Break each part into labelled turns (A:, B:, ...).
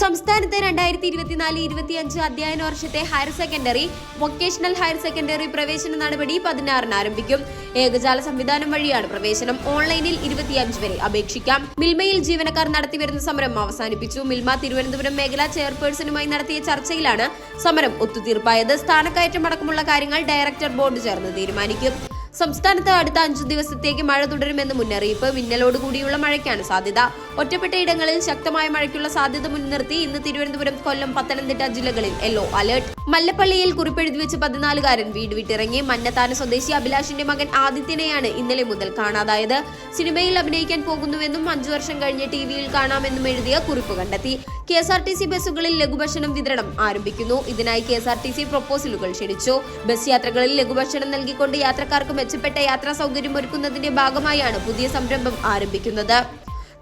A: സംസ്ഥാനത്ത് രണ്ടായിരത്തി ഇരുപത്തിനാല് ഇരുപത്തിയഞ്ച് അധ്യയന വർഷത്തെ higher secondary vocational higher secondary പ്രവേശന നടപടി പതിനാറിന് ആരംഭിക്കും. ഏകജാല സംവിധാനം വഴിയാണ് പ്രവേശനം. ഓൺലൈനിൽ ഇരുപത്തിയഞ്ച് വരെ അപേക്ഷിക്കാം. മിൽമയിൽ ജീവനക്കാർ നടത്തിവരുന്ന സമരം അവസാനിപ്പിച്ചു. മിൽമ തിരുവനന്തപുരം മേഖലാ ചെയർപേഴ്സണുമായി നടത്തിയ ചർച്ചയിലാണ് സമരം ഒത്തുതീർപ്പായത്. സ്ഥാനക്കയറ്റം അടക്കമുള്ള കാര്യങ്ങൾ ഡയറക്ടർ ബോർഡ് ചേർന്ന് തീരുമാനിക്കും. സംസ്ഥാനത്ത് അടുത്ത അഞ്ചു ദിവസത്തേക്ക് മഴ തുടരുമെന്ന് മുന്നറിയിപ്പ്. മിന്നലോട് കൂടിയുള്ള മഴയ്ക്കാണ് സാധ്യത. ഒറ്റപ്പെട്ട ഇടങ്ങളിൽ ശക്തമായ മഴയ്ക്കുള്ള സാധ്യത മുൻനിർത്തി ഇന്ന് തിരുവനന്തപുരം കൊല്ലം പത്തനംതിട്ട ജില്ലകളിൽ യെല്ലോ അലർട്ട്. മല്ലപ്പള്ളിയിൽ കുറിപ്പെഴുതി വെച്ച് പതിനാലുകാരൻ വീട് വിട്ടിറങ്ങി. മന്നത്താന സ്വദേശി അഭിലാഷിന്റെ മകൻ ആദിത്യനെയാണ് ഇന്നലെ മുതൽ കാണാതായത്. സിനിമയിൽ അഭിനയിക്കാൻ പോകുന്നുവെന്നും അഞ്ചു വർഷം കഴിഞ്ഞ് ടി വിയിൽ കാണാമെന്നും എഴുതിയ കുറിപ്പ് കണ്ടെത്തി. K S R T C ബസ്സുകളിൽ ലഘുഭക്ഷണം വിതരണം ആരംഭിക്കുന്നു. ഇതിനായി K S R T C പ്രൊപ്പോസലുകൾ ക്ഷണിച്ചു. ബസ് യാത്രകളിൽ ലഘുഭക്ഷണം നൽകിക്കൊണ്ട് യാത്രക്കാർക്ക് മെച്ചപ്പെട്ട യാത്രാ സൗകര്യം ഒരുക്കുന്നതിന്റെ ഭാഗമായാണ് പുതിയ സംരംഭം ആരംഭിക്കുന്നത്.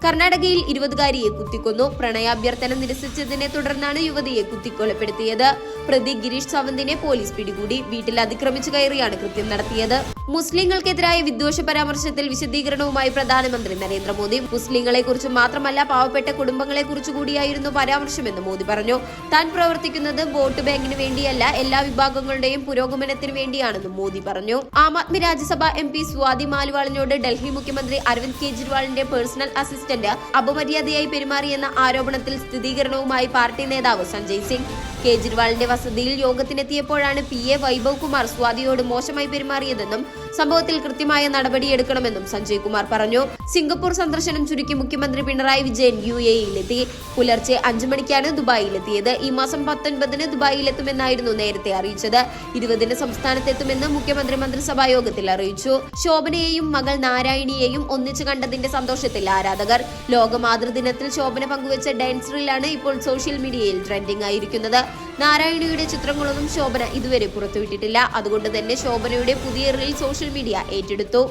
A: കർണാടകയിൽ ഇരുപതുകാരിയെ കുത്തിക്കൊന്നു. പ്രണയാഭ്യർത്ഥന നിരസിച്ചതിനെ തുടർന്നാണ് യുവതിയെ കുത്തിക്കൊലപ്പെടുത്തിയത്. പ്രതി ഗിരീഷ് സാവന്തിനെ പോലീസ് പിടികൂടി. വീട്ടിൽ അതിക്രമിച്ചു കയറിയാണ് കൃത്യം നടത്തിയത്. മുസ്ലിങ്ങൾക്കെതിരായ വിദ്വേഷ പരാമർശത്തിൽ വിശദീകരണവുമായി പ്രധാനമന്ത്രി നരേന്ദ്രമോദി. മുസ്ലിങ്ങളെ കുറിച്ച് മാത്രമല്ല പാവപ്പെട്ട കുടുംബങ്ങളെ കുറിച്ച് കൂടിയായിരുന്നു പരാമർശമെന്ന് മോദി പറഞ്ഞു. താൻ പ്രവർത്തിക്കുന്നത് വോട്ട് ബാങ്കിന് വേണ്ടിയല്ല എല്ലാ വിഭാഗങ്ങളുടെയും പുരോഗമനത്തിന് വേണ്ടിയാണെന്നും മോദി പറഞ്ഞു. ആം ആദ്മി രാജ്യസഭ എം പി സ്വാതി മാലിവാളിനോട് ഡൽഹി മുഖ്യമന്ത്രി അരവിന്ദ് കെജ്രിവാളിന്റെ പേഴ്സണൽ അസിസ്റ്റന്റ് അപമര്യാദയായി പെരുമാറിയെന്ന ആരോപണത്തിൽ സ്ഥിരീകരണവുമായി പാർട്ടി നേതാവ് സഞ്ജയ് സിംഗ്. കേജ്രിവാളിന്റെ വസതിയിൽ യോഗത്തിനെത്തിയപ്പോഴാണ് പി എ വൈഭവ് കുമാർ സ്വാതിയോട് മോശമായി പെരുമാറിയതെന്നും സംഭവത്തിൽ കൃത്യമായ നടപടിയെടുക്കണമെന്നും സഞ്ജയ് കുമാർ പറഞ്ഞു. സിംഗപ്പൂർ സന്ദർശനം ചുരുക്കി മുഖ്യമന്ത്രി പിണറായി വിജയൻ യു എയിലെത്തി പുലർച്ചെ അഞ്ചു മണിക്കാണ് ദുബായിലെത്തിയത്. ഈ മാസം പത്തൊൻപതിന് ദുബായിലെത്തുമെന്നായിരുന്നു നേരത്തെ അറിയിച്ചത്. ഇരുപതിന് സംസ്ഥാനത്തെത്തുമെന്ന് മുഖ്യമന്ത്രി മന്ത്രിസഭാ യോഗത്തിൽ അറിയിച്ചു. ശോഭനയെയും മകൾ നാരായണിയെയും ഒന്നിച്ചു കണ്ടതിന്റെ സന്തോഷത്തിൽ ആരാധകർ. ലോക മാതൃദിനത്തിൽ ശോഭന പങ്കുവച്ച ഡാൻസ് റീലാണ് ഇപ്പോൾ സോഷ്യൽ മീഡിയയിൽ ട്രെൻഡിംഗ് ആയിരിക്കുന്നത്. നാരായണിയുടെ ചിത്രങ്ങളൊന്നും ശോഭന ഇതുവരെ പുറത്തുവിട്ടിട്ടില്ല. അതുകൊണ്ട് തന്നെ ശോഭനയുടെ പുതിയ റീൽ സോഷ്യൽ മീഡിയ ഏറ്റെടുത്തു.